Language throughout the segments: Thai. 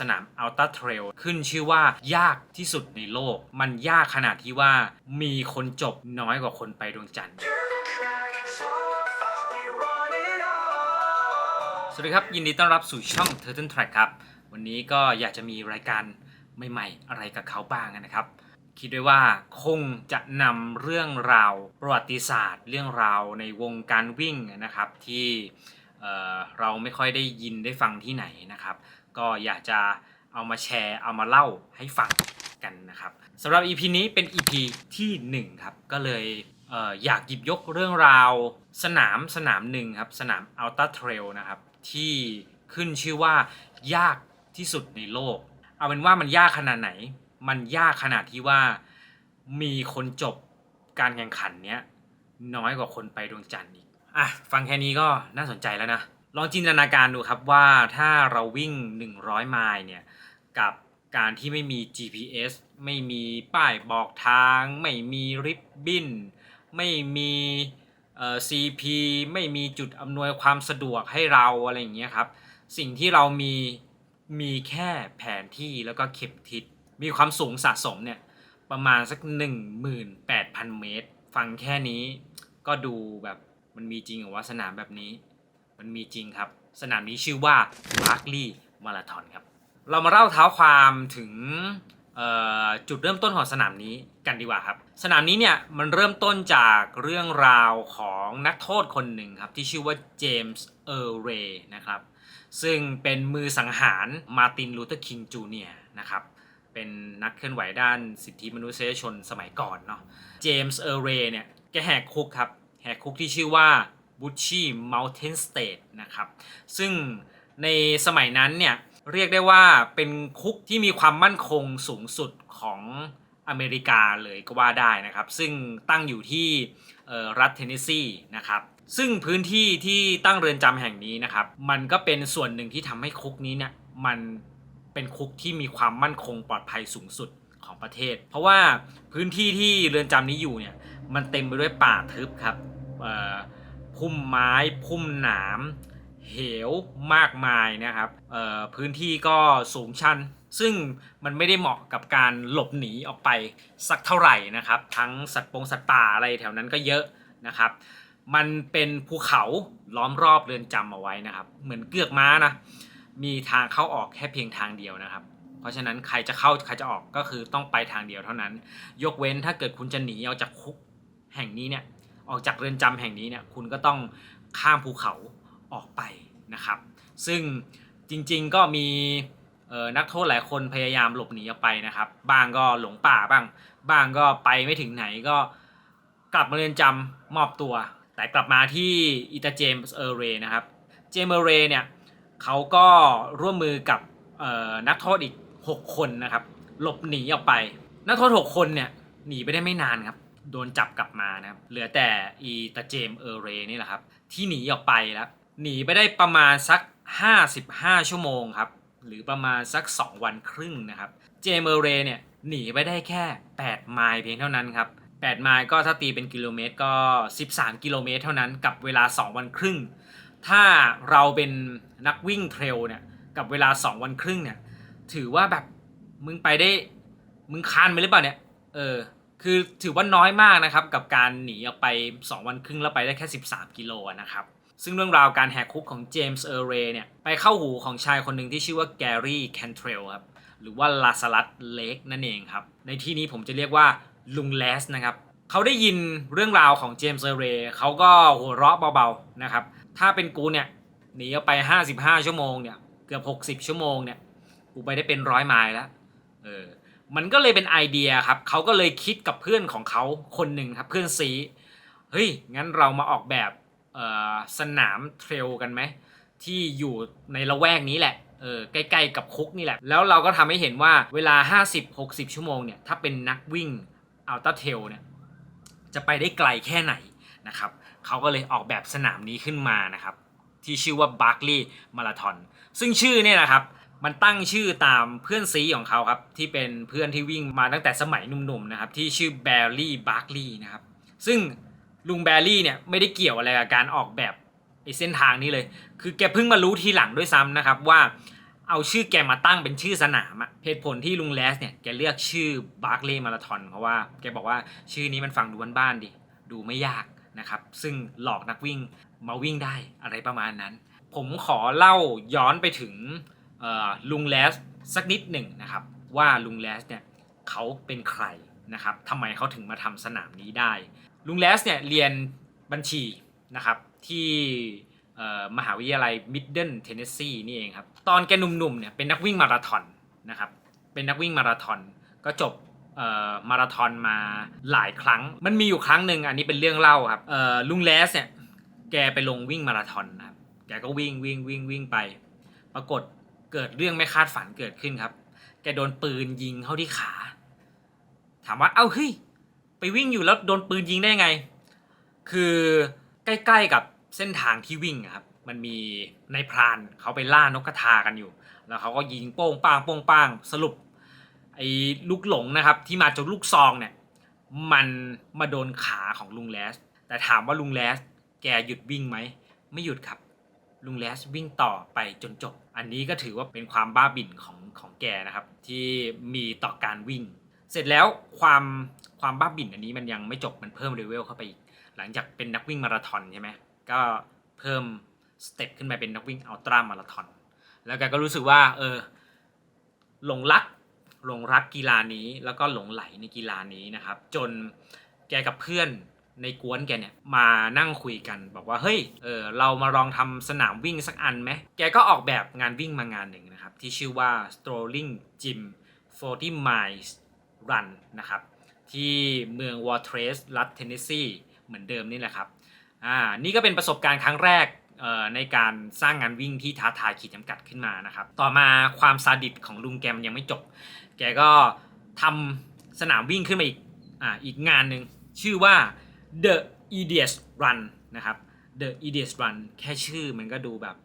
สนามอัลต a าเทรลขึ้นชื่อว่ายากที่สุดในโลก มันยากขนาดที่ว่ามีคนจบน้อยกว่าคนไปดวงจันทร์สวัสดีครับ ยินดีต้อนรับสู่ช่อง Turtle Track ครับ วันนี้ก็อยากจะมีรายการใหม่ๆ อะไรกับเขาบ้างนะครับ คิดด้วยว่าคงจะนำเรื่องราวประวัติศาสตร์ เรื่องราวในวงการวิ่งนะครับที่เอ่อเราไม่ค่อยได้ยินได้ฟังที่ไหนนะครับ ก็อยากจะเอามาแชร์เอามาเล่าให้ฟังกันนะครับสำหรับ EP นี้เป็น EP ทีหนึ่1ครับก็เลยเอออยากหยิบยกเรื่องราวสนามสนามหนึ่งครับสนาม Ultra Trail นะครับที่ขึ้นชื่อว่ายากที่สุดในโลก เอาเป็นว่ามันยากขนาดไหน มันยากขนาดที่ว่ามีคนจบการแข่งขันเนี้ยน้อยกว่าคนไปดวงจันทร์อีกอะฟังแค่นี้ก็น่าสนใจแล้วนะ ลองจินตนาการดูครับว่าถ้าเราวิ่ง 100 ไมล์เนี่ยกับการที่ไม่มี GPS ไม่มีป้ายบอกทาง ไม่มีริบบิ้น ไม่มีเอ่อ CP ไม่มีจุดอำนวยความสะดวกให้เราอะไรอย่างเงี้ยครับ สิ่งที่เรามีมีแค่แผนที่แล้วก็เข็มทิศ มีความสูงสะสมเนี่ยประมาณสัก 18,000 เมตร ฟังแค่นี้ก็ดูแบบมันมีจริงเหรอว่าสนามแบบนี้ มันมีจริงครับ สนามนี้ชื่อว่า Barkley Marathon ครับ เรามาเล่าเท้าความถึงจุดเริ่มต้นของสนามนี้กันดีกว่าครับ สนามนี้เนี่ยมันเริ่มต้นจากเรื่องราวของนักโทษคนหนึ่งครับ ที่ชื่อว่าเจมส์เออร์เรย์นะครับ ซึ่งเป็นมือสังหารมาร์ตินลูเทอร์คิงจูเนียนะครับเป็นนักเคลื่อนไหวด้านสิทธิมนุษยชนสมัยก่อนเนาะเจมส์เออร์เรย์เนี่ยแกแหกคุกครับ แหกคุกที่ชื่อว่า บูชีเมลเทนสเตทนะครับ ซึ่งในสมัยนั้นเนี่ยเรียกได้ว่าเป็นคุกที่มีความมั่นคงสูงสุดของอเมริกาเลยก็ว่าได้นะครับ ซึ่งตั้งอยู่ที่รัฐเทนเนสซีนะครับซึ่งพื้นที่ที่ตั้งเรือนจำแห่งนี้นะครับ มันก็เป็นส่วนหนึ่งที่ทำให้คุกนี้เนี่ยมันเป็นคุกที่มีความมั่นคงปลอดภัยสูงสุดของประเทศ เพราะว่าพื้นที่ที่เรือนจำนี้อยู่เนี่ยมันเต็มไปด้วยป่าทึบครับ พุ่มไม้พุ่มหนามเหวมากมายนะครับพื้นที่ก็สูงชัน ซึ่งมันไม่ได้เหมาะกับการหลบหนีออกไปสักเท่าไหร่นะครับ ทั้งสัตว์ปงสัตว์ป่าอะไรแถวนั้นก็เยอะนะครับ มันเป็นภูเขาล้อมรอบเรือนจำเอาไว้นะครับ เหมือนเกือกม้านะ มีทางเข้าออกแค่เพียงทางเดียวนะครับ เพราะฉะนั้นใครจะเข้าใครจะออกก็คือต้องไปทางเดียวเท่านั้น ยกเว้นถ้าเกิดคุณจะหนีออกจากคุกแห่งนี้เนี่ย ออกจากเรือนจำแห่งนี้เนี่ยคุณก็ต้องข้ามภูเขาออกไปนะครับ ซึ่งจริงๆก็มีนักโทษหลายคนพยายามหลบหนีออกไปนะครับบางก็หลงป่าบ้างบางก็ไปไม่ถึงไหนก็กลับมาเรือนจำมอบตัว แต่กลับมาที่อิตาเจมส์เออร์เรนะครับ เจมส์เออร์เรเนี่ยเขาก็ร่วมมือกับนักโทษอีก 6 คนนะครับ หลบหนีออกไป นักโทษ 6 คนเนี่ยหนีไปได้ไม่นานครับ โดนจับกลับมานะครับ เหลือแต่อีตาเจมเออร์เรนี่แหละครับ ที่หนีออกไปแล้ว หนีไปได้ประมาณสัก 55 ชั่วโมงครับ หรือประมาณสัก 2 วันครึ่งนะครับ เจมเออร์เรเนี่ยหนีไปได้แค่ 8 ไมล์เพียงเท่านั้นครับ 8 ไมล์ก็ถ้าตีเป็นกิโลเมตรก็ 13 กิโลเมตรเท่านั้นกับเวลา 2 วันครึ่ง ถ้าเราเป็นนักวิ่งเทรลเนี่ยกับเวลา 2 วันครึ่งเนี่ยถือว่าแบบมึงไปได้มึงคานไปหรือเปล่าเนี่ยเออ คือถือว่าน้อยมากนะครับกับการหนีออกไป 2 วันครึ่งแล้วไปได้แค่ 13 กิโลนะครับ ซึ่งเรื่องราวการแหกคุกของเจมส์เออร์เรย์เนี่ยไปเข้าหูของชายคนหนึ่งที่ชื่อว่าแกรี่แคนเทรลครับหรือว่าลาซารัสเลกนั่นเองครับ ในที่นี้ผมจะเรียกว่าลุงแลสนะครับเขาได้ยินเรื่องราวของเจมส์เออร์เรย์เขาก็หัวเราะเบาๆนะครับถ้าเป็นกูเนี่ยหนีออกไป 55 ชั่วโมงเนี่ยเกือบ 60 ชั่วโมงเนี่ยกูไปได้เป็นร้อยไมล์แล้วเออ มันก็เลยเป็นไอเดียครับเขาก็เลยคิดกับเพื่อนของเขาคนหนึ่งครับเพื่อนซีเฮ้ยงั้นเรามาออกแบบสนามเทรลกันไหมที่อยู่ในละแวกนี้แหละเออใกล้ๆกับคุกนี่แหละ แล้วเราก็ทำให้เห็นว่าเวลา 50-60 ชั่วโมงเนี่ยถ้าเป็นนักวิ่งอัลต้าเทลเนี่ยจะไปได้ไกลแค่ไหนนะครับเขาก็เลยออกแบบสนามนี้ขึ้นมานะครับที่ชื่อว่า Barkley Marathon ซึ่งชื่อเนี่ยนะครับ มันตั้งชื่อตามเพื่อนซีของเขาครับ ที่เป็นเพื่อนที่วิ่งมาตั้งแต่สมัยหนุ่มๆนะครับ ที่ชื่อแบร์รี่บาร์กลีย์นะครับ ซึ่งลุงแบร์รี่เนี่ยไม่ได้เกี่ยวอะไรกับการออกแบบไอ้เส้นทางนี้เลย คือแกเพิ่งมารู้ทีหลังด้วยซ้ำนะครับว่าเอาชื่อแกมาตั้งเป็นชื่อสนามอะเหตุผลที่ลุงแลสเนี่ยแกเลือกชื่อบาร์ l e y มาราธอนเพราะว่าแกบอกว่าชื่อนี้มันฟังดูบ้านๆดิดูไม่ยากนะครับ ซึ่งหลอกนักวิ่งมาวิ่งได้อะไรประมาณนั้น ผมขอเล่าย้อนไปถึง ลุงแลสสักนิดหนึ่งนะครับ ว่าลุงแลสเนี่ยเขาเป็นใครนะครับทำไมเขาถึงมาทำสนามนี้ได้ ลุงแลสเนี่ยเรียนบัญชีนะครับที่มหาวิทยาลัยมิดเดิลเทนเนสซีนี่เองครับ ตอนแกหนุ่มๆเนี่ยเป็นนักวิ่งมาราธอนนะครับ เป็นนักวิ่งมาราธอนก็จบมาราธอนมาหลายครั้ง มันมีอยู่ครั้งหนึ่งอันนี้เป็นเรื่องเล่าครับลุงแลสเนี่ยแกไปลงวิ่งมาราธอนนะครับ แกก็วิ่งวิ่งวิ่งวิ่งไป ปรากฏ เกิดเรื่องไม่คาดฝันเกิดขึ้นครับ แกโดนปืนยิงเข้าที่ขา ถามว่าเอ้าเฮ้ยไปวิ่งอยู่แล้วโดนปืนยิงได้ไง คือใกล้ๆกับเส้นทางที่วิ่งครับ มันมีนายพรานเขาไปล่านกกระทากันอยู่ แล้วเขาก็ยิงโป้งป้างโป้งป้างสรุปไอ้ลูกหลงนะครับ ที่มาจากลูกซองเนี่ย มันมาโดนขาของลุงแลสแต่ถามว่าลุงแลสแกหยุดวิ่งไหม ไม่หยุดครับ ลุงแลสวิ่งต่อไปจนจบ อันนี้ก็ถือว่าเป็นความบ้าบิ่นของของแกนะครับ ที่มีต่อการวิ่ง เสร็จแล้วความความบ้าบิ่นอันนี้มันยังไม่จบมันเพิ่มเลเวลเข้าไปอีก หลังจากเป็นนักวิ่งมาราธอนใช่ไหมก็เพิ่มสเต็ปขึ้นไปเป็นนักวิ่งอัลตร้ามาราธอนแล้วแกก็รู้สึกว่าเออหลงรักหลงรักกีฬานี้แล้วก็หลงไหลในกีฬานี้นะครับ จนแกกับเพื่อน ในกวนแกเนี่ยมานั่งคุยกันบอกว่าเฮ้ยเออเรามาลองทำสนามวิ่งสักอันไหมแกก็ออกแบบงานวิ่งมางานหนึ่งนะครับ ที่ชื่อว่า strolling gym 40 miles run นะครับ ที่เมืองวอร์เทรสรัฐเทนเนสซีเหมือนเดิมนี่แหละครับอ่านี่ก็เป็นประสบการณ์ครั้งแรกในการสร้างงานวิ่งที่ท้าทายขีดจำกัดขึ้นมานะครับ ต่อมาความซาดิสของลุงแกมันยังไม่จบ แกก็ทำสนามวิ่งขึ้นมาอีกอ่าอีกงานหนึ่งชื่อว่า The Idiot Run นะครับ The Idiot Run แค่ชื่อมันก็ดูแบบ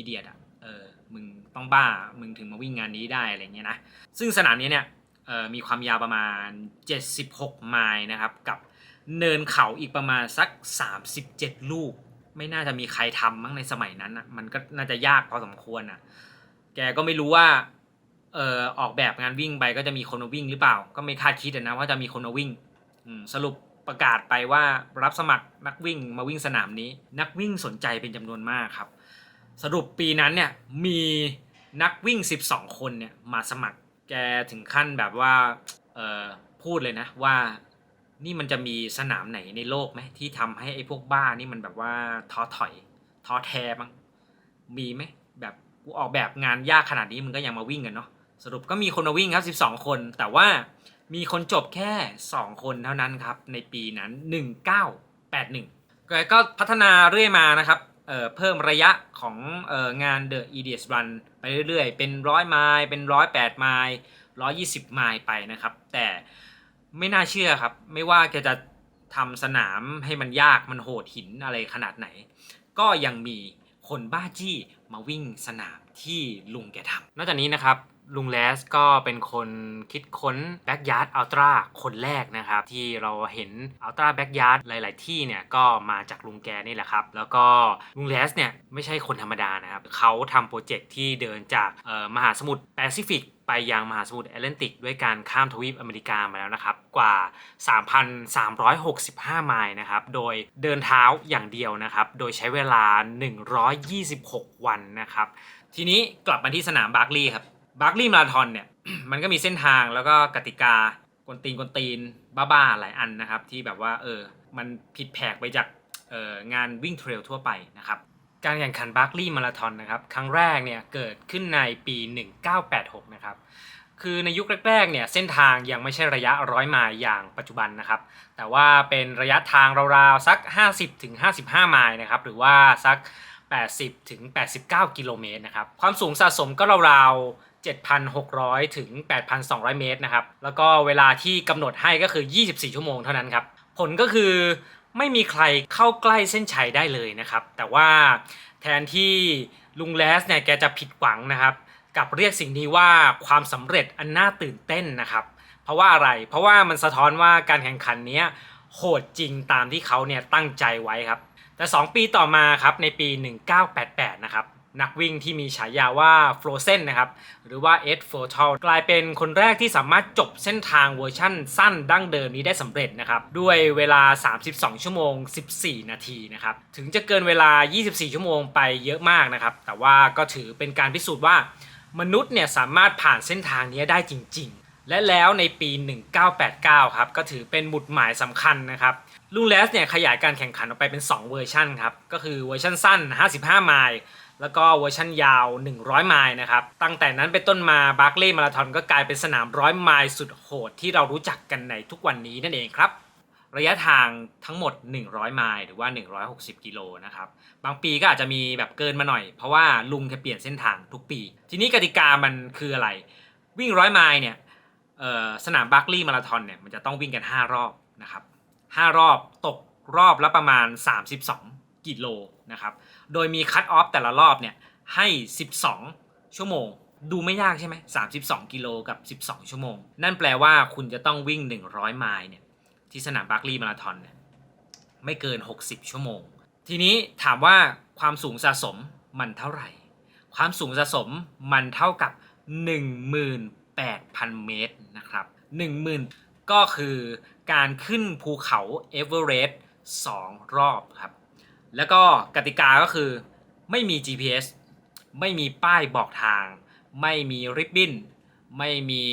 Idiot อะเออมึงต้องบ้ามึงถึงมาวิ่งงานนี้ได้อะไรเงี้ยนะ ซึ่งสนามนี้เนี่ยมีความยาวประมาณ 76 ไมล์นะครับ กับเนินเขาอีกประมาณสัก 37 ลูก ไม่น่าจะมีใครทำมั้งในสมัยนั้นอะมันก็น่าจะยากพอสมควรอะแกก็ไม่รู้ว่าเออออกแบบงานวิ่งไปก็จะมีคนมาวิ่งหรือเปล่า ก็ไม่คาดคิดนะว่าจะมีคนมาวิ่งสรุป ประกาศไปว่ารับสมัครนักวิ่งมาวิ่งสนามนี้ นักวิ่งสนใจเป็นจำนวนมากครับ สรุปปีนั้นเนี่ยมีนักวิ่ง 12 คนเนี่ยมาสมัครแกถึงขั้นแบบว่าพูดเลยนะว่านี่มันจะมีสนามไหนในโลกไหมที่ทำให้ไอ้พวกบ้านี่มันแบบว่าท้อถอยท้อแท้บ้างมีไหมแบบกูออกแบบงานยากขนาดนี้มึงก็ยังมาวิ่งกันเนาะสรุปก็มีคนมาวิ่งครับ 12 คน แต่ว่า มีคนจบแค่ 2 คนเท่านั้นครับ ในปีนั้น 1981 ก็ก็พัฒนาเรื่อยมานะครับเเพิ่มระยะของเอ่องาน The e d s Run ไปเรื่อยๆ เป็นร้อยไมล์เป็นร้อยแปดไมล์ร้อยยี่สิบไมล์ไปนะครับ แต่ไม่น่าเชื่อครับ ไม่ว่าแกจะทำสนามให้มันยากมันโหดหินอะไรขนาดไหน ก็ยังมีคนบ้าจี้มาวิ่งสนามที่ลุงแกทำนอกจากนี้นะครับ ลุงแลสก็เป็นคนคิดค้น Backyard Ultra คนแรกนะครับ ที่เราเห็น Ultra Backyard หลาย ๆ ที่เนี่ยก็มาจากลุงแกนี่แหละครับ แล้วก็ลุงแลสเนี่ยไม่ใช่คนธรรมดานะครับเขาทำโปรเจกต์ที่เดินจากมหาสมุทรแปซิฟิกไปยังมหาสมุทรแอตแลนติกด้วยการข้ามทวีปอเมริกามาแล้วนะครับ กว่า 3,365 ไมล์นะครับ โดยเดินเท้าอย่างเดียวนะครับ โดยใช้เวลา 126 วันนะครับ ทีนี้กลับมาที่สนามบาร์กลีย์ครับ บาร์กลีย์มาราธอนเนี่ย มันก็มีเส้นทางแล้วก็กติกากนตีนกนตีนบ้าๆหลายอันนะครับ ที่แบบว่าเออมันผิดแผกไปจากเอองานวิ่งเทรลทั่วไปนะครับ การแข่งขันบาร์กลีย์มาราธอนนะครับ ครั้งแรกเนี่ยเกิดขึ้นในปี 1986 นะครับ คือในยุคแรกๆเนี่ยเส้นทางยังไม่ใช่ระยะร้อยไมล์อย่างปัจจุบันนะครับ แต่ว่าเป็นระยะทางราวๆสัก 50-55 ไมล์นะครับ หรือว่าสัก 80-89 กิโลเมตรนะครับ ความสูงสะสมก็ราวๆ 7,600 ถึง 8,200 เมตรนะครับ แล้วก็เวลาที่กำหนดให้ก็คือ 24 ชั่วโมงเท่านั้นครับ ผลก็คือไม่มีใครเข้าใกล้เส้นชัยได้เลยนะครับ แต่ว่าแทนที่ลุงแลสเนี่ยแกจะผิดหวังนะครับ กับเรียกสิ่งนี้ว่าความสำเร็จอันน่าตื่นเต้นนะครับ เพราะว่าอะไร เพราะว่ามันสะท้อนว่าการแข่งขันนี้โหดจริงตามที่เขาเนี่ยตั้งใจไว้ครับ แต่ 2 ปีต่อมาครับในปี 1988 นะครับ นักวิ่งที่มีฉายาว่า Frozen นะครับ หรือว่า Ed f o r t a l กลายเป็นคนแรกที่สามารถจบเส้นทางเวอร์ชั่นสั้นดั้งเดิมนี้ได้สำเร็จนะครับ ด้วยเวลา 32 ชั่วโมง 14 นาทีนะครับ ถึงจะเกินเวลา 24 ชั่วโมงไปเยอะมากนะครับ แต่ว่าก็ถือเป็นการพิสูจน์ว่ามนุษย์เนี่ยสามารถผ่านเส้นทางนี้ได้จริง ๆ และแล้วในปี 1989 ครับ ก็ถือเป็นหมุดหมายสำคัญนะครับลุงเลสเนี่ยขยายการแข่งขันออกไปเป็น 2 เวอร์ชันครับ ก็คือเวอร์ชันสั้น 55 ไมล์ แล้วก็เวอร์ชันยาว 100 ไมล์นะครับ ตั้งแต่นั้นเป็นต้นมาบาร์ l ล y มาราธอนก็กลายเป็นสนามร้อยไมล์สุดโหดที่เรารู้จักกันในทุกวันนี้นั่นเองครับ ระยะทางทั้งหมด 100 ไมล์หรือว่า 160 กิโลนะครับ บางปีก็อาจจะมีแบบเกินมาหน่อย เพราะว่าลุงแค่เปลี่ยนเส้นทางทุกปี ทีนี้กติกามันคืออะไร วิ่งร้อยไมล์เนี่ยสนามบาร์ l ล y มาราธอนเนี่ยมันจะต้องวิ่งกัน 5 รอบนะครับ5รอบตกรอบละประมาณ 32 กิโลนะครับ โดยมีคัตออฟแต่ละรอบเนี่ยให้ 12 ชั่วโมง ดูไม่ยากใช่ไหม32 กิโลกับ 12 ชั่วโมง นั่นแปลว่าคุณจะต้องวิ่ง 100 ไมล์เนี่ยที่สนามบาร์ l ล y มาราธอนเนี่ยไม่เกิน 60 ชั่วโมง ทีนี้ถามว่าความสูงสะสมมันเท่าไหร่ ความสูงสะสมมันเท่ากับ 18,000 เมตรนะครับ10,000 ก็คือการขึ้นภูเขาเอเวอเรสต์2รอบครับ แล้วก็กติกาก็คือไม่มี GPS ไม่มีป้ายบอกทาง ไม่มีริบบิ้นไม่มี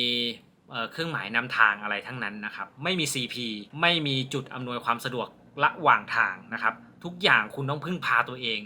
เครื่องหมายนำทางอะไรทั้งนั้นนะครับ ไม่มี CP ไม่มีจุดอำนวยความสะดวกระหว่างทางนะครับ ทุกอย่างคุณต้องพึ่งพาตัวเอง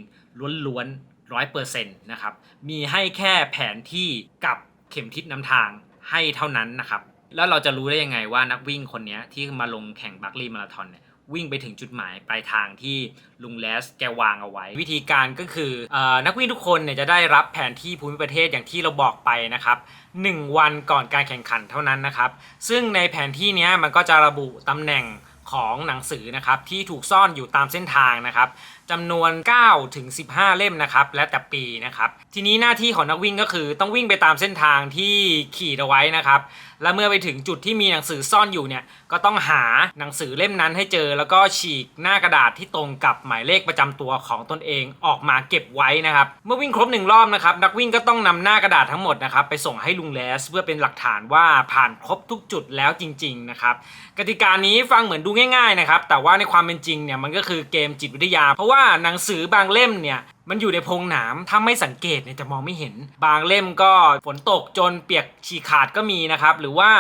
ล้วนๆร้อยเปอร์เซ็นต์นะครับ มีให้แค่แผนที่กับเข็มทิศนำทางให้เท่านั้นนะครับ แล้วเราจะรู้ได้ยังไงว่านักวิ่งคนนี้ที่มาลงแข่งบัคลีมาราธอนเนี่ย วิ่งไปถึงจุดหมายปลายทางที่ลุงแลสแกวางเอาไว้ วิธีการก็คือออนักวิ่งทุกคนเนี่ยจะได้รับแผนที่ภูมิประเทศอย่างที่เราบอกไปนะครับ1วันก่อนการแข่งขันเท่านั้นนะครับ ซึ่งในแผนที่นี้มันก็จะระบุตำแหน่งของหนังสือนะครับที่ถูกซ่อนอยู่ตามเส้นทางนะครับจำนวน9ถึง15 เล่มนะครับและแต่ปีนะครับทีนี้หน้าที่ของนักวิ่งก็คือต้องวิ่งไปตามเส้นทางที่ขีดเอาไว้นะครับ และเมื่อไปถึงจุดที่มีหนังสือซ่อนอยู่เนี่ยก็ต้องหาหนังสือเล่มนั้นให้เจอ แล้วก็ฉีกหน้ากระดาษที่ตรงกับหมายเลขประจำตัวของตนเองออกมาเก็บไว้นะครับเมื่อวิ่งครบหนึ่งรอบนะครับนักวิ่งก็ต้องนำหน้ากระดาษทั้งหมดนะครับไปส่งให้ลุงแลสเพื่อเป็นหลักฐานว่าผ่านครบทุกจุดแล้วจริงๆนะครับกติกานี้ฟังเหมือนดูง่ายๆนะครับแต่ว่าในความเป็นจริงเนี่ยมันก็คือเกมจิตวิทยา เพราะว่าหนังสือบางเล่มเนี่ย มันอยู่ในพงหนามถ้าไม่สังเกตเนี่ยจะมองไม่เห็น บางเล่มก็ฝนตกจนเปียกฉีกขาดก็มีนะครับ หรือว่า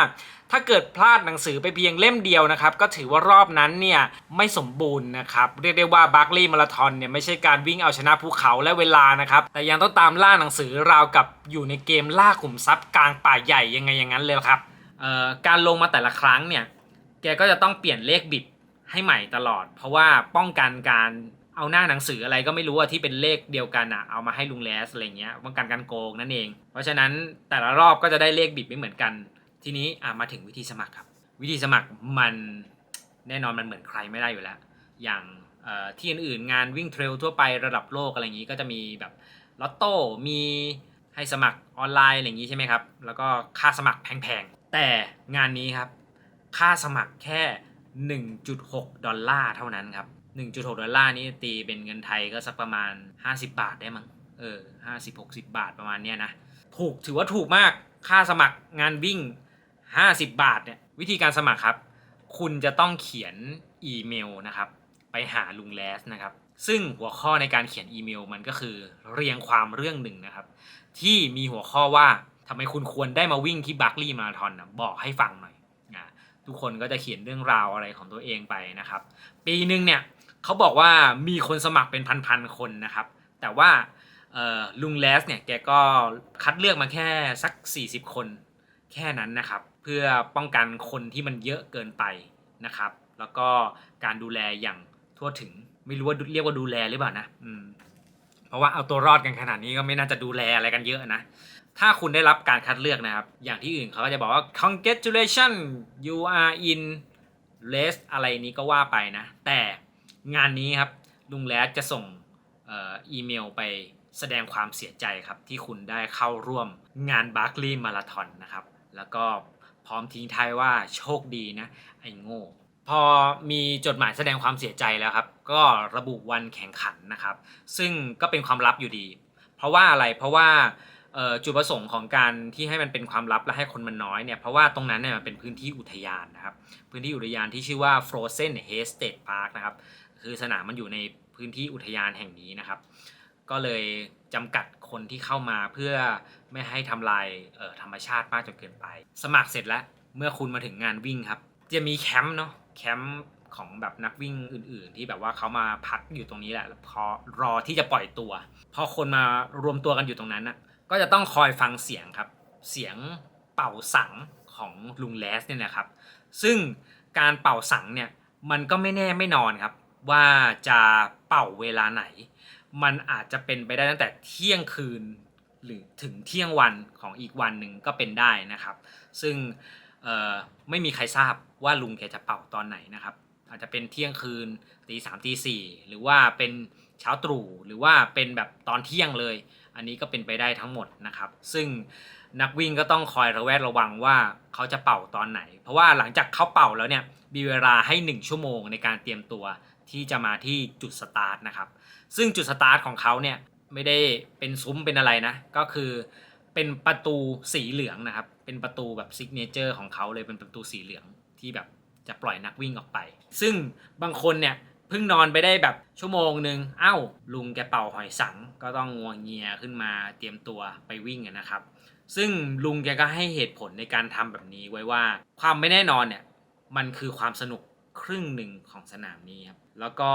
ถ้าเกิดพลาดหนังสือไปเพียงเล่มเดียวนะครับ ก็ถือว่ารอบนั้นเนี่ยไม่สมบูรณ์นะครับ เรียกได้ว่าบัคลีย์มาราธอนเนี่ยไม่ใช่การวิ่งเอาชนะภูเขาและเวลานะครับ แต่ยังต้องตามล่าหนังสือราวกับอยู่ในเกมล่าขุมทรัพย์กลางป่าใหญ่ยังไงอย่างนั้นเลยครับเอ่อการลงมาแต่ละครั้งเนี่ยแกก็จะต้องเปลี่ยนเลขบิดให้ใหม่ตลอด เพราะว่าป้องกันการ เอาหน้าหนังสืออะไรก็ไม่รู้อะที่เป็นเลขเดียวกันอะเอามาให้ลุงแลสอะไรเงี้ยป้องกันการโกงนั่นเอง เพราะฉะนั้นแต่ละรอบก็จะได้เลขบิดไม่เหมือนกัน ทีนี้อะมาถึงวิธีสมัครครับ วิธีสมัครมันแน่นอนมันเหมือนใครไม่ได้อยู่แล้ว อย่างที่อื่นๆงานวิ่งเทรลทั่วไประดับโลกอะไรอย่างนี้ก็จะมีแบบลอตโต้มีให้สมัครออนไลน์อะไรอย่างนี้ใช่ไหมครับ แล้วก็ค่าสมัครแพงๆ แต่งานนี้ครับ ค่าสมัครแค่ 1.6 ดอลลาร์เท่านั้นครับ 1.6 ดอลลาร์นี้ตีเป็นเงินไทยก็สักประมาณ 50 บาทได้มั้ง เออ50 60บาทประมาณเนี้ยนะ ถูกถือว่าถูกมาก ค่าสมัครงานวิ่ง 50 บาทเนี่ย วิธีการสมัครครับ คุณจะต้องเขียนอีเมลนะครับ ไปหาลุงแลสนะครับ ซึ่งหัวข้อในการเขียนอีเมลมันก็คือเรียงความเรื่องหนึ่งนะครับ ที่มีหัวข้อว่าทำไมคุณควรได้มาวิ่งที่บัคลีย์มาราธอนนะบอกให้ฟังหน่อยนะทุกคนก็จะเขียนเรื่องราวอะไรของตัวเองไปนะครับ ปีหนึ่งเนี่ย เขาบอกว่ามีคนสมัครเป็นพันๆคนนะครับ แต่ว่าลุงแลสเนี่ยแกก็คัดเลือกมาแค่สัก 40 คน แค่นั้นนะครับ เพื่อป้องกันคนที่มันเยอะเกินไปนะครับ แล้วก็การดูแลอย่างทั่วถึงไม่รู้ว่าเรียกว่าดูแลหรือเปล่านะเพราะว่าเอาตัวรอดกันขนาดนี้ก็ไม่น่าจะดูแลอะไรกันเยอะนะถ้าคุณได้รับการคัดเลือกนะครับ อย่างที่อื่นเขาก็จะบอกว่า congratulation you are in race อะไรนี้ก็ว่าไปนะ แต่ งานนี้ครับลุงแลดจะส่งอ,อีเมลไปแสดงความเสียใจครับที่คุณได้เข้าร่วมงานบาร์ l ลีย์มาราธอนนะครับ แล้วก็พร้อมทิ้งท้ายว่าโชคดีนะ ไอ้โง่ พอมีจดหมายแสดงความเสียใจแล้วครับ ก็ระบุวันแข่งขันนะครับ ซึ่งก็เป็นความลับอยู่ดี เพราะว่าอะไรเพราะว่าจุดประสงค์ของการที่ให้มันเป็นความลับและให้คนมันน้อยเนี่ยเพราะว่าตรงนั้นเนี่ยมันเป็นพื้นที่อุทยานนะครับ พื้นที่อุทยานที่ชื่อว่า Frozen Haze State Park นะครับ คือสนามมันอยู่ในพื้นที่อุทยานแห่งนี้นะครับ ก็เลยจำกัดคนที่เข้ามาเพื่อไม่ให้ทำลายธรรมชาติมากจนเกินไป สมัครเสร็จแล้วเมื่อคุณมาถึงงานวิ่งครับ จะมีแคมป์เนาะแคมป์ของแบบนักวิ่งอื่น ๆ ที่แบบว่าเขามาพักอยู่ตรงนี้แหละพอรอที่จะปล่อยตัวพอคนมารวมตัวกันอยู่ตรงนั้นน่ะก็จะต้องคอยฟังเสียงครับ เสียงเป่าสังของลุงแลสเนี่ยนะครับ ซึ่งการเป่าสังเนี่ยมันก็ไม่แน่ไม่นอนครับ ว่าจะเป่าเวลาไหน มันอาจจะเป็นไปได้ตั้งแต่เที่ยงคืนหรือถึงเที่ยงวันของอีกวันหนึ่งก็เป็นได้นะครับ ซึ่งไม่มีใครทราบว่าลุงแกจะเป่าตอนไหนนะครับ อาจจะเป็นเที่ยงคืนตีสามตีสี่หรือว่าเป็นเช้าตรู่หรือว่าเป็นแบบตอนเที่ยงเลย อันนี้ก็เป็นไปได้ทั้งหมดนะครับ ซึ่งนักวิ่งก็ต้องคอยระแวดระวังว่าเขาจะเป่าตอนไหน เพราะว่าหลังจากเขาเป่าแล้วเนี่ยมีเวลาให้ 1 ชั่วโมงในการเตรียมตัว ที่จะมาที่จุดสตาร์ทนะครับ ซึ่งจุดสตาร์ทของเขาเนี่ยไม่ได้เป็นซุ้มเป็นอะไรนะ ก็คือเป็นประตูสีเหลืองนะครับ เป็นประตูแบบซิกเนเจอร์ของเขาเลยเป็นประตูสีเหลืองที่แบบจะปล่อยนักวิ่งออกไป ซึ่งบางคนเนี่ยเพิ่งนอนไปได้แบบชั่วโมงหนึ่งเอ้า ลุงแกเป่าหอยสัง ก็ต้องงวงเงียขึ้นมาเตรียมตัวไปวิ่งนะครับ ซึ่งลุงแกก็ให้เหตุผลในการทำแบบนี้ไว้ว่า ความไม่แน่นอนเนี่ยมันคือความสนุก ครึ่งหนึ่งของสนามนี้ครับแล้วก็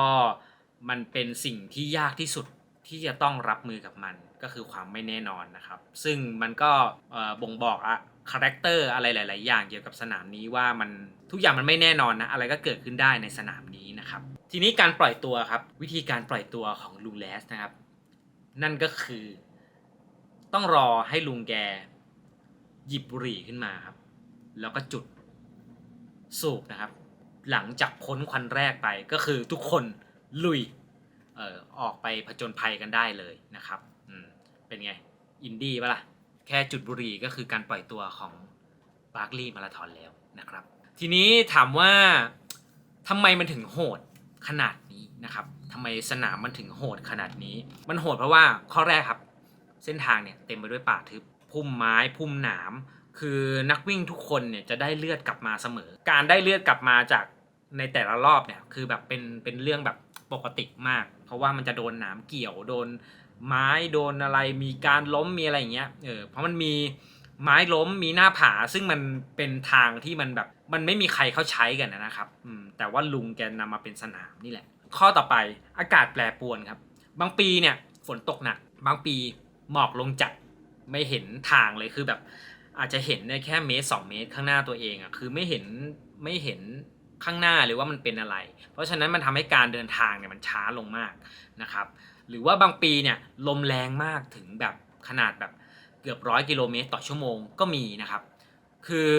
มันเป็นสิ่งที่ยากที่สุดที่จะต้องรับมือกับมันก็คือความไม่แน่นอนนะครับ ซึ่งมันก็บ่งบอกอะคาแรคเตอร์อะไรหลาย ๆ อย่างเกี่ยวกับสนามนี้ว่ามันทุกอย่างมันไม่แน่นอนนะ อะไรก็เกิดขึ้นได้ในสนามนี้นะครับ ทีนี้การปล่อยตัวครับ วิธีการปล่อยตัวของลุงแลสนะครับ นั่นก็คือ ต้องรอให้ลุงแก หยิบบุหรี่ขึ้นมาครับ แล้วก็จุดสูบนะครับ หลังจากพ้นควันแรกไปก็คือทุกคนลุยเอ่อออกไปผจญภัยกันได้เลยนะครับอืมเป็นไง อินดี้ปะล่ะ แค่จุดบุรีก็คือการปล่อยตัวของบาร์กลีย์มาราธอนแล้วนะครับ ทีนี้ถามว่าทำไมมันถึงโหดขนาดนี้นะครับทำไมสนามมันถึงโหดขนาดนี้ มันโหดเพราะว่าข้อแรกครับ เส้นทางเนี่ยเต็มไปด้วยป่าทึบพุ่มไม้พุ่มหนาม คือนักวิ่งทุกคนเนี่ยจะได้เลือดกลับมาเสมอ การได้เลือดกลับมาจาก ในแต่ละรอบเนี่ยคือแบบเป็นเป็นเรื่องแบบปกติมาก เพราะว่ามันจะโดนหนามเกี่ยวโดนไม้โดนอะไรมีการล้มมีอะไรอย่างเงี้ยเออเพราะมันมีไม้ล้มมีหน้าผาซึ่งมันเป็นทางที่มันแบบมันไม่มีใครเขาใช้กันนะครับอืมแต่ว่าลุงแกนำมาเป็นสนามนี่แหละ ข้อต่อไปอากาศแปรปรวนครับ บางปีเนี่ยฝนตกหนัก บางปีหมอกลงจัดไม่เห็นทางเลยคือแบบอาจจะเห็นได้แค่เมตรสองเมตรข้างหน้าตัวเองอะ่ะคือไม่เห็นไม่เห็น ข้างหน้าเลยว่ามันเป็นอะไร เพราะฉะนั้นมันทำให้การเดินทางเนี่ยมันช้าลงมากนะครับ หรือว่าบางปีเนี่ยลมแรงมากถึงแบบขนาดแบบเกือบร้อยกิโลเมตรต่อชั่วโมงก็มีนะครับ คือ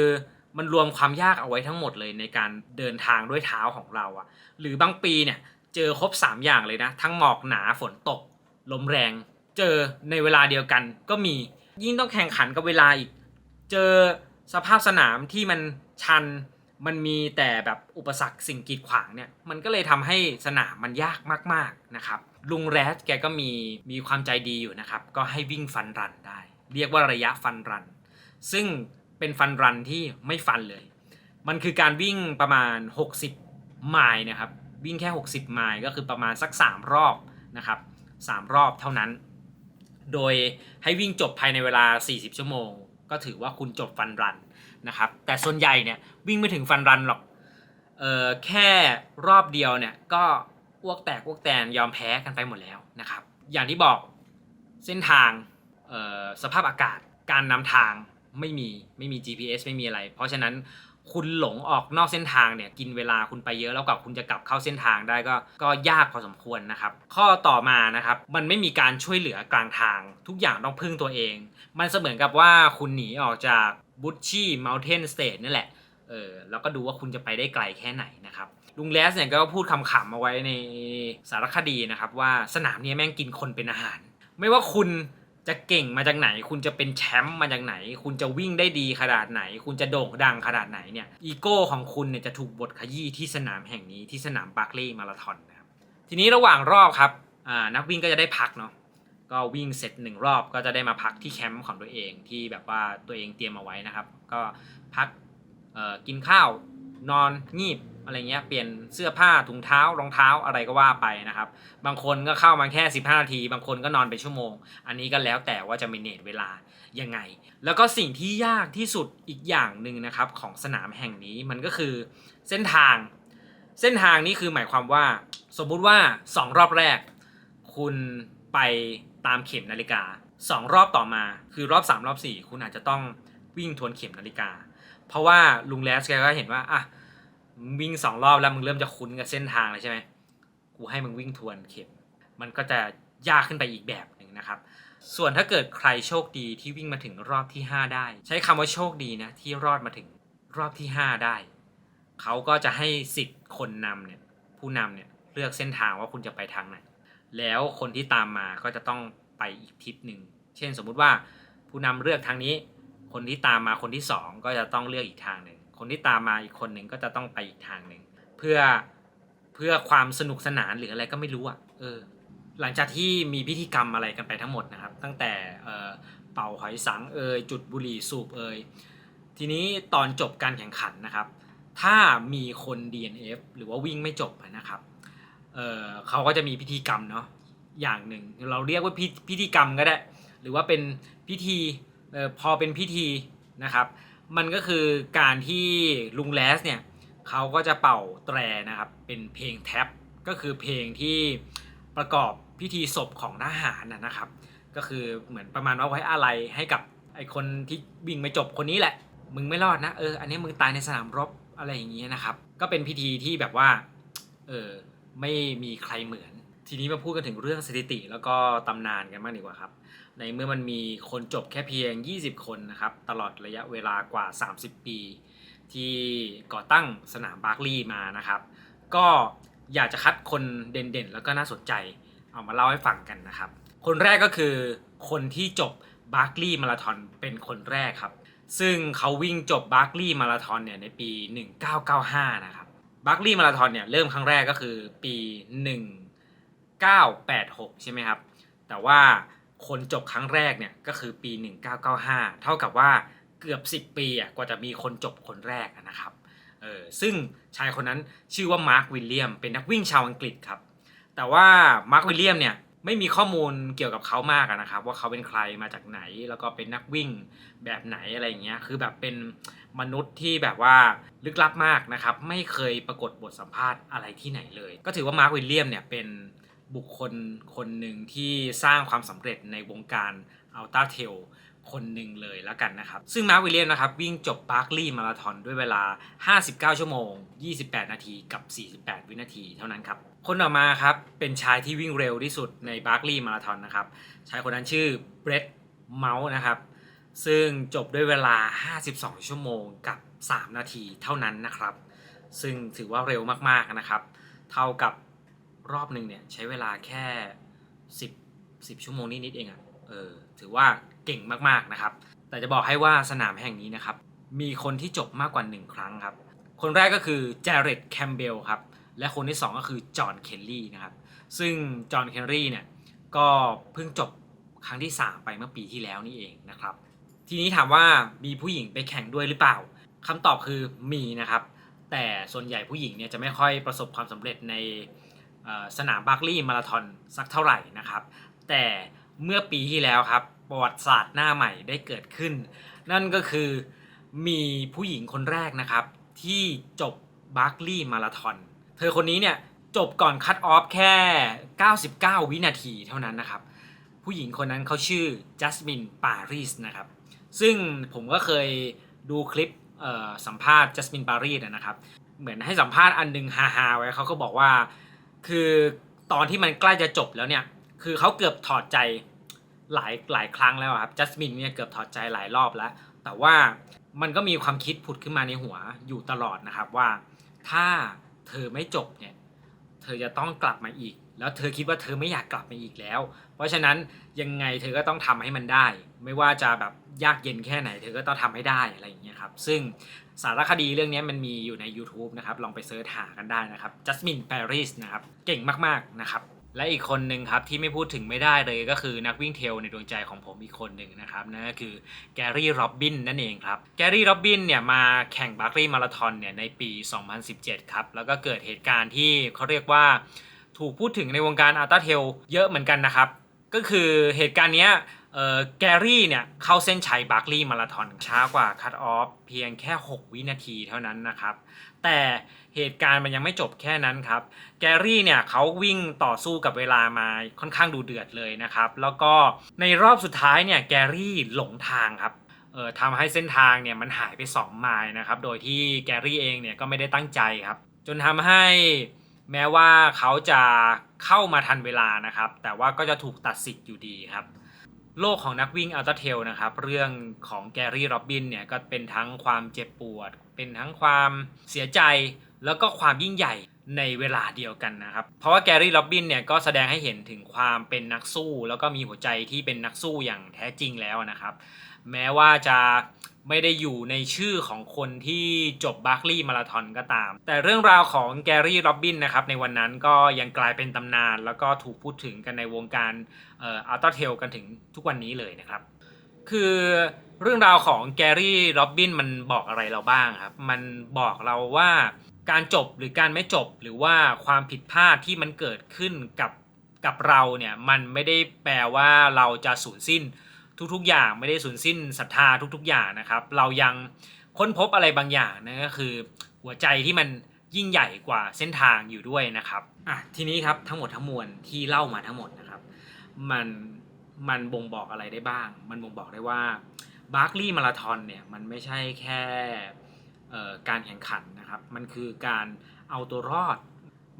มันรวมความยากเอาไว้ทั้งหมดเลยในการเดินทางด้วยเท้าของเราอะหรือบางปีเนี่ยเจอครบ 3 อย่างเลยนะ ทั้งหมอกหนาฝนตก ลมแรง เจอในเวลาเดียวกันก็มี ยิ่งต้องแข่งขันกับเวลาอีก เจอสภาพสนามที่มันชัน มันมีแต่แบบอุปสรรคสิ่งกีดขวางเนี่ย มันก็เลยทำให้สนามมันยากมากๆนะครับ ลุงแรสแกก็มีมีความใจดีอยู่นะครับ ก็ให้วิ่งฟันรันได้ เรียกว่าระยะฟันรัน ซึ่งเป็นฟันรันที่ไม่ฟันเลย มันคือการวิ่งประมาณ 60 ไมล์นะครับ วิ่งแค่ 60 ไมล์ก็คือประมาณสัก 3 รอบนะครับ 3 รอบเท่านั้น โดยให้วิ่งจบภายในเวลา 40 ชั่วโมง ก็ถือว่าคุณจบฟันรัน นะครับแต่ส่วนใหญ่เนี่ยวิ่งไม่ถึงฟันรันหรอกเออแค่รอบเดียวเนี่ยก็อ้วกแตกอ้วกแตนยอมแพ้กันไปหมดแล้วนะครับ อย่างที่บอกเส้นทางเอ่อสภาพอากาศการนำทางไม่มีไม่มี GPS ไม่มีอะไร เพราะฉะนั้นคุณหลงออกนอกเส้นทางเนี่ยกินเวลาคุณไปเยอะแล้วกับคุณจะกลับเข้าเส้นทางได้ก็ก็ยากพอสมควรนะครับ ข้อต่อมานะครับมันไม่มีการช่วยเหลือกลางทาง ทุกอย่างต้องพึ่งตัวเอง มันเสมือนกับว่าคุณหนีออกจาก บุชชี่เมลเทนสเตทนี่แหละเออแล้วก็ดูว่าคุณจะไปได้ไกลแค่ไหนนะครับ ลุงแลสเนี่ยก็พูดคำๆเอาไว้ในสารคดีนะครับ ว่าสนามนี้แม่งกินคนเป็นอาหาร ไม่ว่าคุณจะเก่งมาจากไหน คุณจะเป็นแชมป์มาจากไหน คุณจะวิ่งได้ดีขนาดไหน คุณจะโด่งดังขนาดไหนเนี่ยอีโก้ของคุณเนี่ยจะถูกบดขยี้ที่สนามแห่งนี้ที่สนามบาร์คลีย์มาราธอนนะครับทีนี้ระหว่างรอบครับอ่านักวิ่งก็จะได้พักเนาะ ก็วิ่งเสร็จหนึ่งรอบก็จะได้มาพักที่แคมป์ของตัวเองที่แบบว่าตัวเองเตรียมเอาไว้นะครับ ก็พักกินข้าวนอนงีบอะไรเงี้ยเปลี่ยนเสื้อผ้าถุงเท้ารองเท้าอะไรก็ว่าไปนะครับ บางคนก็เข้ามาแค่ 15 นาที บางคนก็นอนไปชั่วโมง อันนี้ก็แล้วแต่ว่าจะมีเนตเวลายังไง แล้วก็สิ่งที่ยากที่สุดอีกอย่างหนึ่งนะครับของสนามแห่งนี้มันก็คือเส้นทาง เส้นทางนี้คือหมายความว่า สมมุติว่า 2 รอบแรก คุณไป ตามเข็มนาฬิกา 2 รอบต่อมา คือรอบ 3 รอบ 4 คุณอาจจะต้องวิ่งทวนเข็มนาฬิกา เพราะว่าลุงแลสแกก็เห็นว่าอะวิ่งสองรอบแล้วมึงเริ่มจะคุ้นกับเส้นทางเลยใช่ไหมกูให้มึงวิ่งทวนเข็ม มันก็จะยากขึ้นไปอีกแบบหนึ่งนะครับ ส่วนถ้าเกิดใครโชคดีที่วิ่งมาถึงรอบที่ 5 ได้ ใช้คำว่าโชคดีนะที่รอดมาถึงรอบที่ 5 ได้ เขาก็จะให้สิทธิ์คนนำเนี่ยผู้นำเนี่ยเลือกเส้นทางว่าคุณจะไปทางไหน แล้วคนที่ตามมาก็จะต้องไปอีกทิศหนึ่ง เช่นสมมุติว่าผู้นำเลือกทางนี้ คนที่ตามมาคนที่สองก็จะต้องเลือกอีกทางหนึ่ง คนที่ตามมาอีกคนหนึ่งก็จะต้องไปอีกทางหนึ่ง เพื่อเพื่อความสนุกสนานหรืออะไรก็ไม่รู้อะ เออ หลังจากที่มีพิธีกรรมอะไรกันไปทั้งหมดนะครับ ตั้งแต่เป่าหอยสังเอยจุดบุหรี่สูบเอยทีนี้ตอนจบการแข่งขันนะครับ ถ้ามีคน DNF หรือว่าวิ่งไม่จบนะครับ เออเขาก็จะมีพิธีกรรมเนาะอย่างหนึ่ง เราเรียกว่าพิพธีกรรมก็ได้ หรือว่าเป็นพิธีเออพอเป็นพิธีนะครับ มันก็คือการที่ลุงแลสเนี่ยเขาก็จะเป่าแตรนะครับ เป็นเพลงแท็บก็คือเพลงที่ประกอบพิธีศพของทหารนะนะครับ ก็คือเหมือนประมาณว่าไว้อะไรให้กับไอคนที่วิ่งไม่จบคนนี้แหละ มึงไม่รอดนะเอออันนี้มึงตายในสนามรบอะไรอย่างเงี้ยนะครับ ก็เป็นพิธีที่แบบว่าเออ ไม่มีใครเหมือน ทีนี้มาพูดกันถึงเรื่องสถิติ แล้วก็ตำนานกันบ้างดีกว่าครับ ในเมื่อมันมีคนจบแค่เพียง 20 คนนะครับ ตลอดระยะเวลากว่า 30 ปี ที่ก่อตั้งสนามบาร์คลีย์มานะครับ ก็อยากจะคัดคนเด่นๆ แล้วก็น่าสนใจเอามาเล่าให้ฟังกันนะครับ คนแรกก็คือคนที่จบบาร์คลีย์มาราธอนเป็นคนแรกครับ ซึ่งเขาวิ่งจบบาร์คลีย์มาราธอนเนี่ยในปี 1995 นะครับ บาร์คลีย์มาราธอนเนี่ยเริ่มครั้งแรกก็คือปี 1986 ใช่ไหมครับ แต่ว่าคนจบครั้งแรกเนี่ยก็คือปี 1995 เท่ากับว่าเกือบ 10 ปีอะกว่าจะมีคนจบคนแรกนะครับเออซึ่งชายคนนั้นชื่อว่ามาร์ควิลเลียมเป็นนักวิ่งชาวอังกฤษครับ แต่ว่ามาร์ควิลเลียมเนี่ย ไม่มีข้อมูลเกี่ยวกับเขามากนะครับ ว่าเขาเป็นใครมาจากไหน แล้วก็เป็นนักวิ่งแบบไหนอะไรอย่างเงี้ยคือแบบเป็นมนุษย์ที่แบบว่าลึกลับมากนะครับ ไม่เคยปรากฏบทสัมภาษณ์อะไรที่ไหนเลย ก็ถือว่ามาร์ควิลเลียมเนี่ยเป็นบุคคลคนหนึ่งที่สร้างความสำเร็จในวงการอัลต้าเทล คนหนึ่งเลยแล้วกันนะครับ ซึ่งมาร์ควิลเลียมนะครับวิ่งจบบาร์คลีย์มาราธอนด้วยเวลา 59 ชั่วโมง 28 นาทีกับ 48 วินาทีเท่านั้นครับ คนต่อมาครับเป็นชายที่วิ่งเร็วที่สุดในบาร์คลีย์มาราธอนนะครับ ชายคนนั้นชื่อเบรดเมาส์นะครับ ซึ่งจบด้วยเวลา 52 ชั่วโมงกับ 3 นาทีเท่านั้นนะครับ ซึ่งถือว่าเร็วมากๆนะครับ เท่ากับรอบหนึ่งเนี่ยใช้เวลาแค่ 10 10 ชั่วโมงนิดๆเองอะ่ะเออถือว่า เก่งมากๆนะครับ แต่จะบอกให้ว่าสนามแห่งนี้นะครับ มีคนที่จบมากกว่า 1 ครั้งครับ คนแรกก็คือเจเร็ตแคมเบลครับ และคนที่ 2 ก็คือจอห์นเคนลี่นะครับ ซึ่งจอห์นเคนลี่เนี่ยก็เพิ่งจบครั้งที่ 3 ไปเมื่อปีที่แล้วนี่เองนะครับ ทีนี้ถามว่ามีผู้หญิงไปแข่งด้วยหรือเปล่าคำตอบคือมีนะครับ แต่ส่วนใหญ่ผู้หญิงเนี่ยจะไม่ค่อยประสบความสำเร็จในสนามบาร์คลีย์มาราธอนสักเท่าไหร่นะครับ แต่เมื่อปีที่แล้วครับ ประวัติศาสตร์หน้าใหม่ได้เกิดขึ้น นั่นก็คือมีผู้หญิงคนแรกนะครับ ที่จบบาร์คลีย์มาราธอนเธอคนนี้เนี่ยจบก่อนคัตออฟแค่ 99 วินาทีเท่านั้นนะครับ ผู้หญิงคนนั้นเขาชื่อจัสมินปารีสนะครับ ซึ่งผมก็เคยดูคลิปสัมภาษณ์จัสมินปารีสนะครับ เหมือนให้สัมภาษณ์อันหนึงฮาๆไว้เขาก็บอกว่า คือตอนที่มันใกล้จะจบแล้วเนี่ย คือเขาเกือบถอดใจ หลายหลายครั้งแล้วครับจัสมินเนี่ยเกือบถอดใจหลายรอบแล้ว แต่ว่ามันก็มีความคิดผุดขึ้นมาในหัวอยู่ตลอดนะครับว่า ถ้าเธอไม่จบเนี่ยเธอจะต้องกลับมาอีก แล้วเธอคิดว่าเธอไม่อยากกลับมาอีกแล้ว เพราะฉะนั้นยังไงเธอก็ต้องทำให้มันได้ ไม่ว่าจะแบบยากเย็นแค่ไหน เธอก็ต้องทำให้ได้อะไรอย่างเงี้ยครับซึ่งสารคดีเรื่องนี้มันมีอยู่ใน YouTube นะครับลองไปเสิร์ชหากันได้นะครับ Jasmine Paris นะครับเก่งมากๆนะครับ และอีกคนหนึ่งครับที่ไม่พูดถึงไม่ได้เลยก็คือนักวิ่งเทลในดวงใจของผมอีกคนหนึ่งนะครับนั่นก็คือแกรี่โรบบินนั่นเองครับแกรี่โรบบินเนี่ยมาแข่งบาร์ l ลีย์มาราธอนเนี่ยในปี 2017 ครับ แล้วก็เกิดเหตุการณ์ที่เขาเรียกว่าถูกพูดถึงในวงการอัลต a าเทลเยอะเหมือนกันนะครับ ก็คือเหตุการณ์เนี้ยแกรี่เนี่ยเข้าเส้นชัยบาร์ l ลีย์มาราธอนช้ากว่าคัตออฟเพียงแค่ 6 วินาทีเท่านั้นนะครับ แต่ เหตุการณ์มันยังไม่จบแค่นั้นครับ แกรี่เนี่ยเขาวิ่งต่อสู้กับเวลามาค่อนข้างดูเดือดเลยนะครับ แล้วก็ในรอบสุดท้ายเนี่ยแกรี่หลงทางครับเอ่อทำให้เส้นทางเนี่ยมันหายไป 2 ไมล์นะครับ โดยที่แกรี่เองเนี่ยก็ไม่ได้ตั้งใจครับ จนทำให้แม้ว่าเขาจะเข้ามาทันเวลานะครับ แต่ว่าก็จะถูกตัดสิทธิ์อยู่ดีครับ โลกของนักวิ่งอัลต a าเทลนะครับ เรื่องของแกรี่โรบบินเนี่ยก็เป็นทั้งความเจ็บปวด เป็นทั้งความเสียใจ แล้วก็ความยิ่งใหญ่ในเวลาเดียวกันนะครับ เพราะว่าแกรี่โรบบินเนี่ยก็แสดงให้เห็นถึงความเป็นนักสู้ แล้วก็มีหัวใจที่เป็นนักสู้อย่างแท้จริงแล้วนะครับ แม้ว่าจะไม่ได้อยู่ในชื่อของคนที่จบบาร์ l ลีย์มาราธอนก็ตาม แต่เรื่องราวของแกรี่โรบบินนะครับในวันนั้นก็ยังกลายเป็นตำนาน แล้วก็ถูกพูดถึงกันในวงการเอ่ออัลต a าเทลกันถึงทุกวันนี้เลยนะครับ คือเรื่องราวของแกรี่โรบบินมันบอกอะไรเราบ้างครับ มันบอกเราว่า การจบหรือการไม่จบหรือว่าความผิดพลาดที่มันเกิดขึ้นกับกับเราเนี่ยมันไม่ได้แปลว่าเราจะสูญสิ้นทุกๆ อย่างไม่ได้สูญสิ้นศรัทธาทุกๆ อย่างนะครับ เรายังค้นพบอะไรบางอย่างนั่นก็คือ หัวใจที่มันยิ่งใหญ่กว่าเส้นทางอยู่ด้วยนะครับอะทีนี้ครับทั้งหมดทั้งมวลที่เล่ามาทั้งหมดนะครับ มันมันบ่งบอกอะไรได้บ้าง มันบ่งบอกได้ว่าบาร์ l ลีย์มาราธอนเนี่ยมันไม่ใช่แค่การแข่งขัน นะครับ มันคือการเอาตัวรอด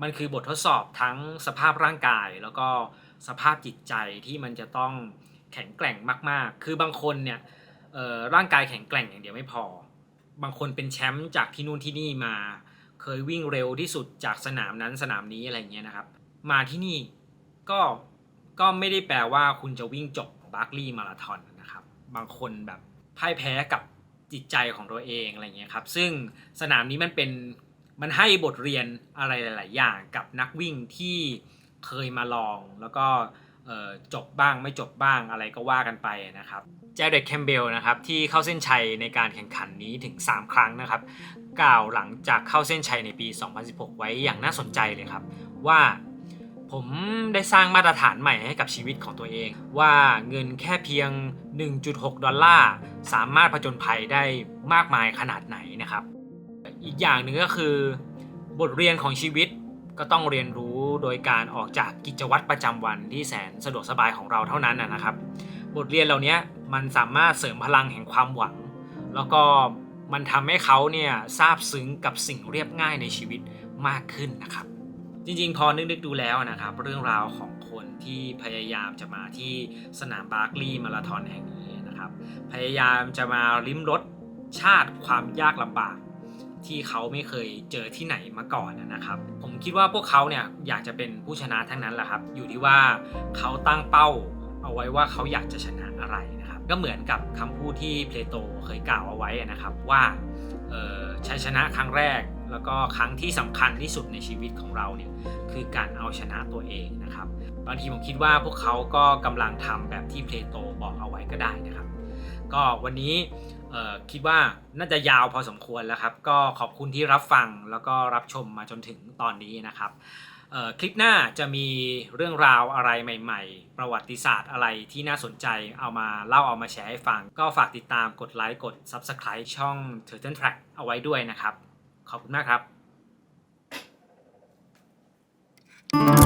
มันคือบททดสอบทั้งสภาพร่างกาย แล้วก็สภาพจิตใจที่มันจะต้องแข็งแกร่งมาก ๆ คือบางคนเนี่ยร่างกายแข็งแกร่งอย่างเดียวไม่พอ บางคนเป็นแชมป์จากที่นู่นที่นี่มา เคยวิ่งเร็วที่สุดจากสนามนั้นสนามนี้อะไรเงี้ยนะครับ มาที่นี่ก็ก็ไม่ได้แปลว่าคุณจะวิ่งจบบาร์ l ลีย์มาราธอนนะครับ บางคนแบบพ่ายแพ้กับ จิตใจของตัวเองอะไรเงี้ยครับ ซึ่งสนามนี้มันเป็นมันให้บทเรียนอะไรหลาย ๆ อย่างกับนักวิ่งที่เคยมาลอง แล้วก็จบบ้างไม่จบบ้างอะไรก็ว่ากันไปนะครับแจเด็กแคมเบลนะครับที่เข้าเส้นชัยในการแข่งขันนี้ถึง 3 ครั้งนะครับ กล่าวหลังจากเข้าเส้นชัยในปี 2016 ไว้อย่างน่าสนใจเลยครับ ว่า ผมได้สร้างมาตรฐานใหม่ให้กับชีวิตของตัวเอง ว่าเงินแค่เพียง 1.6 ดอลลาร์ สามารถผจญภัยได้มากมายขนาดไหนนะครับ อีกอย่างหนึ่งก็คือบทเรียนของชีวิตก็ต้องเรียนรู้โดยการออกจากกิจวัตรประจำวันที่แสนสะดวกสบายของเราเท่านั้นนะครับ บทเรียนเหล่านี้มันสามารถเสริมพลังแห่งความหวัง แล้วก็มันทำให้เขาเนี่ยซาบซึ้งกับสิ่งเรียบง่ายในชีวิตมากขึ้นนะครับ จริงๆ พอนึกๆดูแล้วนะครับ เรื่องราวของคนที่พยายามจะมาที่สนามบาร์ l ลีย์มาราธอนแห่งนี้นะครับ พยายามจะมาลิ้มรสชาติความยากลำบากที่เขาไม่เคยเจอที่ไหนมาก่อนนะครับ ผมคิดว่าพวกเขาเนี่ยอยากจะเป็นผู้ชนะทั้งนั้นแหละครับ อยู่ที่ว่าเขาตั้งเป้าเอาไว้ว่าเขาอยากจะชนะอะไรนะครับ ก็เหมือนกับคำพูดที่เพลโตเคยกล่าวเอาไว้นะครับว่าชัยชนะครั้งแรก แล้วก็ครั้งที่สำคัญที่สุดในชีวิตของเราเนี่ยคือการเอาชนะตัวเองนะครับ บางทีผมคิดว่าพวกเขาก็กำลังทำแบบที่เพลโตบอกเอาไว้ก็ได้นะครับ ก็วันนี้คิดว่าน่าจะยาวพอสมควรแล้วครับ ก็ขอบคุณที่รับฟังแล้วก็รับชมมาจนถึงตอนนี้นะครับคลิปหน้าจะมีเรื่องราวอะไรใหม่ ๆ ประวัติศาสตร์อะไรที่น่าสนใจเอามาเล่าเอามาแชร์ให้ฟัง ก็ฝากติดตามกดไลค์กด Subscribe ช่อง Turtle Track เอาไว้ด้วยนะครับ ขอบคุณมากครับ